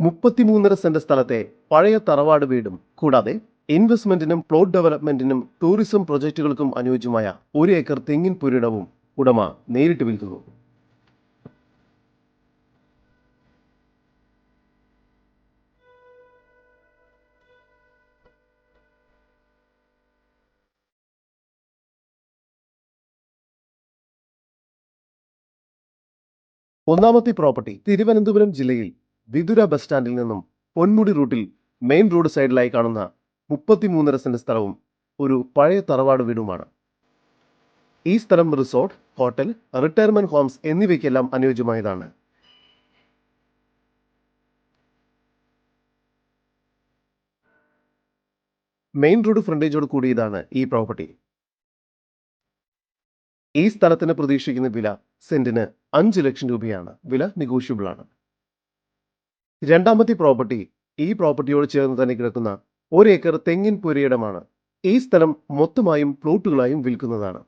മുപ്പത്തിമൂന്നര saint സ്ഥലത്തെ പഴയ തറവാട് വീടും കൂടാതെ ഇൻവെസ്റ്റ്മെന്റിനും പ്ലോട്ട് ഡെവലപ്മെന്റിനും ടൂറിസം പ്രൊജക്ടുകൾക്കും അനുയോജ്യമായ ഒരു ഏക്കർ തെങ്ങിൻ പുരിടവും ഉടമ നേരിട്ട് വിൽക്കുന്നു. ഒന്നാമത്തെ പ്രോപ്പർട്ടി തിരുവനന്തപുരം ജില്ലയിൽ വിതുര ബസ് സ്റ്റാൻഡിൽ നിന്നും പൊന്മുടി റൂട്ടിൽ മെയിൻ റോഡ് സൈഡിലായി കാണുന്ന മുപ്പത്തിമൂന്നര സെന്റ് സ്ഥലവും ഒരു പഴയ തറവാട് വീടുമാണ്. ഈ സ്ഥലം റിസോർട്ട് ഹോട്ടൽ റിട്ടയർമെന്റ് ഹോംസ് എന്നിവയ്ക്കെല്ലാം അനുയോജ്യമായതാണ്. മെയിൻ റോഡ് ഫ്രണ്ടേജോട് കൂടിയതാണ് ഈ പ്രോപ്പർട്ടി. ഈ സ്ഥലത്തിന് പ്രതീക്ഷിക്കുന്ന വില സെന്റിന് അഞ്ച് ലക്ഷം രൂപയാണ്. വില നെഗോഷ്യബിൾ ആണ് രണ്ടാമത്തെ പ്രോപ്പർട്ടി ഈ പ്രോപ്പർട്ടിയോട് ചേർന്ന് തന്നെ കിടക്കുന്ന ഒരു ഏക്കർ തെങ്ങിൻ പുരയിടമാണ്. ഈ സ്ഥലം മൊത്തമായും പ്ലോട്ടുകളായും വിൽക്കുന്നതാണ്.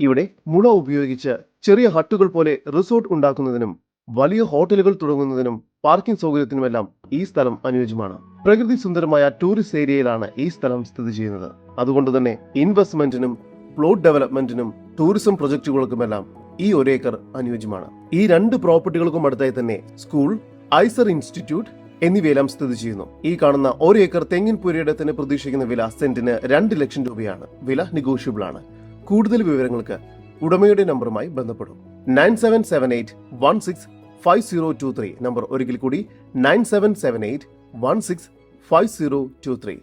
ഇവിടെ മുള ഉപയോഗിച്ച് ചെറിയ ഹട്ടുകൾ പോലെ റിസോർട്ട് ഉണ്ടാക്കുന്നതിനും വലിയ ഹോട്ടലുകൾ തുടങ്ങുന്നതിനും പാർക്കിംഗ് സൗകര്യത്തിനുമെല്ലാം ഈ സ്ഥലം അനുയോജ്യമാണ്. പ്രകൃതി സുന്ദരമായ ടൂറിസ്റ്റ് ഏരിയയിലാണ് ഈ സ്ഥലം സ്ഥിതി ചെയ്യുന്നത്. അതുകൊണ്ട് തന്നെ ഇൻവെസ്റ്റ്മെന്റിനും പ്ലോട്ട് ഡെവലപ്മെന്റിനും ടൂറിസം പ്രൊജക്ടുകൾക്കുമെല്ലാം ഈ ഒരേക്കർ അനുയോജ്യമാണ്. ഈ രണ്ട് പ്രോപ്പർട്ടികൾക്കും അടുത്തായി തന്നെ സ്കൂൾ ഐസർ ഇൻസ്റ്റിറ്റ്യൂട്ട് എന്നിവയെല്ലാം സ്ഥിതി ചെയ്യുന്നു. ഈ കാണുന്ന ഒരു ഏക്കർ തെങ്ങിൻ പുരയിടത്തിന് പ്രതീക്ഷിക്കുന്ന വില സെന്റിന് രണ്ട് ലക്ഷം രൂപയാണ്. വില നെഗോഷ്യബിൾ ആണ്. കൂടുതൽ വിവരങ്ങൾക്ക് ഉടമയുടെ നമ്പറുമായി ബന്ധപ്പെടും. Nine seven seven eight one six five zero two three. Number ഒരിക്കൽ കൂടി nine seven seven eight one six five zero two three.